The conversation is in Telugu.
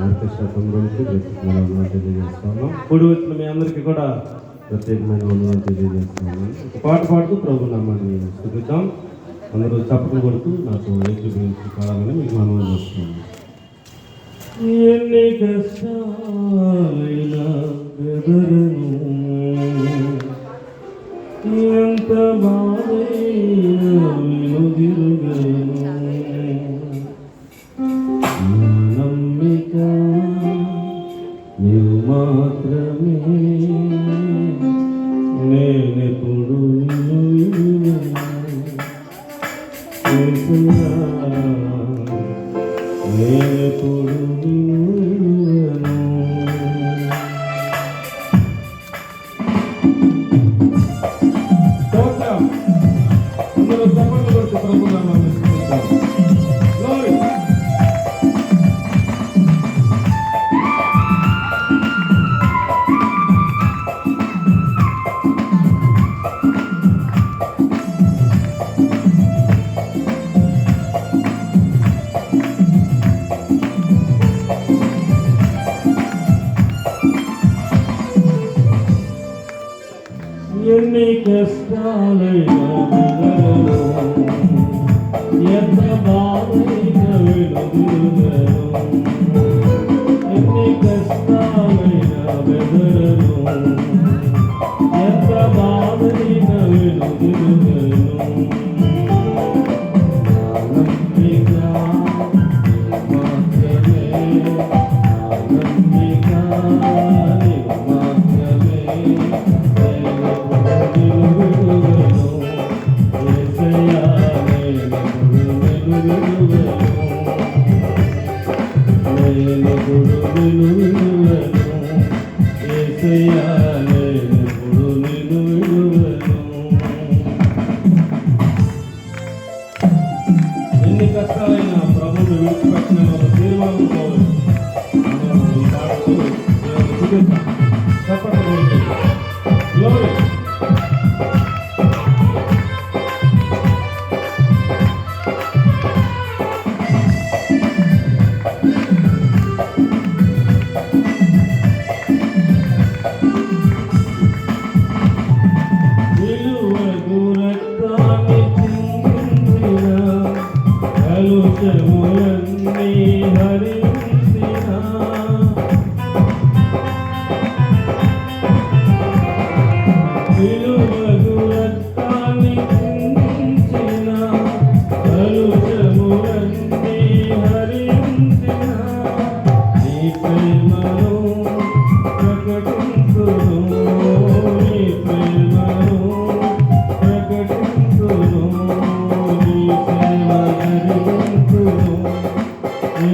ఆర్కెస్ట్రా తమ్ముడికి ప్రత్యేకమైన వందనాలు తెలియజేస్తున్నాను కూడి వచ్చిన మీ అందరికీ కూడా ప్రత్యేకమైన వందనాలు తెలియజేస్తాను పాట పాడుతూ ప్రభు నామాన్ని స్థుతిద్దాం అందరూ చప్పట్లు కొడుతూ నాకు ఏకీభవించి కావాలని మీకు మనవి చేస్తున్నాను ఎన్ని కష్టాలైనా ఎంత Hallelujah. ఎన్ని కష్టాలైనా వినను ఎంత బాధైనా వినదును ఎన్ని కష్టాలైనా బెదరను ఎంత బాధైనా వినదును నమ్మిక మాత్రమే నమ్మిక ఎన్ని కష్టాలైనా ప్రభుత్వం విడిచిపెట్టిన Hallelujah.